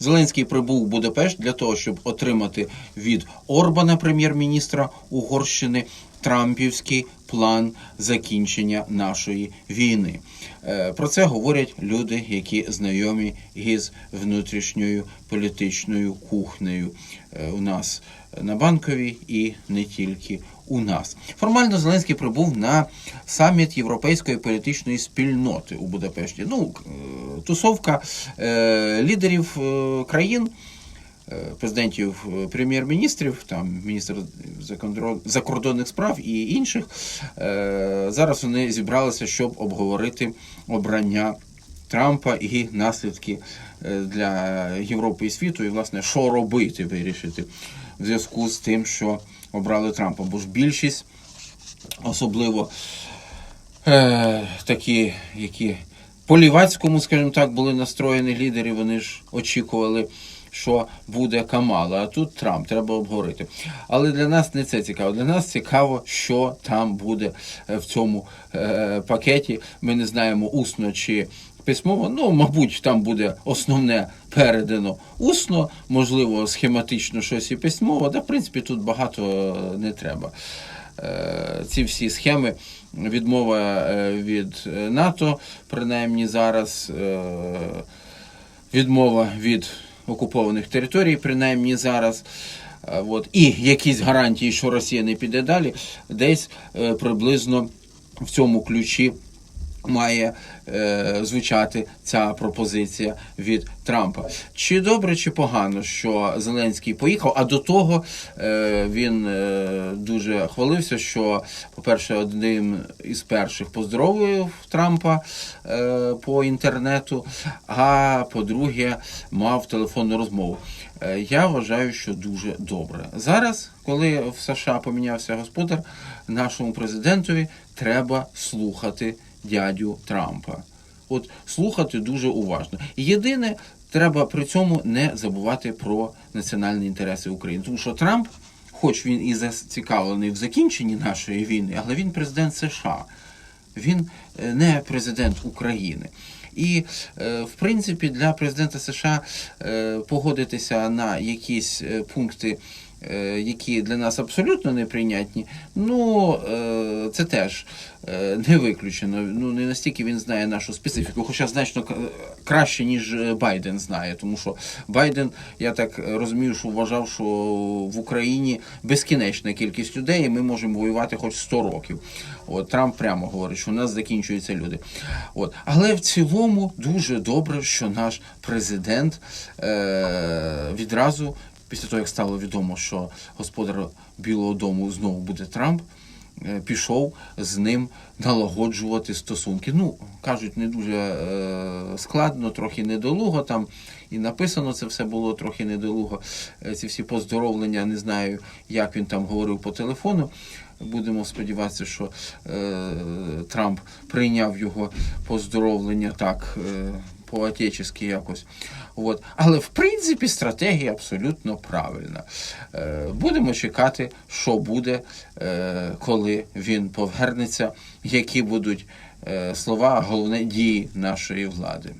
Зеленський прибув у Будапешт для того, щоб отримати від Орбана, прем'єр-міністра Угорщини, Трампівський план закінчення нашої війни. Е, Про це говорять люди, які знайомі із внутрішньою політичною кухнею е, у нас на банковій і не тільки у нас. Формально Зеленський прибув на саміт Європейської політичної спільноти у Будапешті. Ну, е, тусовка е, лідерів е, країн е, президентів, прем'єр-міністрів, там міністр закордонних справ і інших. Зараз вони зібралися, щоб обговорити обрання Трампа і наслідки для Європи і світу, і власне, що робити, вирішити в зв'язку з тим, що обрали Трампа. Бо ж більшість, особливо е, такі, які по лівацькому, скажімо так, були настроєні лідери, вони ж очікували, що буде Камала, а тут Трамп, треба обговорити. Але для нас не це цікаво. Для нас цікаво, що там буде е, в цьому е, пакеті. Ми не знаємо усно чи письмово. Ну, мабуть, там буде основне передано усно, можливо, схематично щось і письмово, та в принципі тут багато е, не треба. Е, ці всі схеми, відмова е, від е, НАТО, принаймні зараз, відмова від окупованих територій, принаймні зараз. От, і якісь гарантії, що Росія не піде далі, десь приблизно в цьому ключі має е, звучати ця пропозиція від Трампа. Чи добре, чи погано, що Зеленський поїхав? А до того е, він е, дуже хвалився, що, по-перше, одним із перших поздоровив Трампа е, по інтернету, а по-друге, мав телефонну розмову. Е, Я вважаю, що дуже добре. Зараз, коли в США помінявся господар, нашому президентові треба слухати дядю Трампа. От слухати дуже уважно. Єдине, треба при цьому не забувати про національні інтереси України. Тому що Трамп, хоч він і зацікавлений в закінченні нашої війни, але він президент США. Він е, не президент України. І, е, в принципі, для президента США е, погодитися на якісь пункти, які для нас абсолютно неприйнятні, ну е, це теж е, не виключено. Ну не настільки він знає нашу специфіку, хоча значно краще, ніж е, Байден знає, тому що Байден, я так розумію, що вважав, що в Україні безкінечна кількість людей, і ми можемо воювати хоч 100 років. От Трамп прямо говорить, що у нас закінчуються люди. От, але в цілому дуже добре, що наш президент е- відразу. Після того, як стало відомо, що господар Білого Дому знову буде Трамп, е, пішов з ним налагоджувати стосунки. Ну, кажуть, не дуже е, складно, трохи недолуго там. І написано це все було трохи недолуго. Е, Ці всі поздоровлення, не знаю, як він там говорив по телефону. Будемо сподіватися, що е, Трамп прийняв його поздоровлення так е, по-отечески якось. От. Але в принципі стратегія абсолютно правильна. Е, будемо чекати, що буде, е, коли він повернеться, які будуть е, слова, головне дії нашої влади.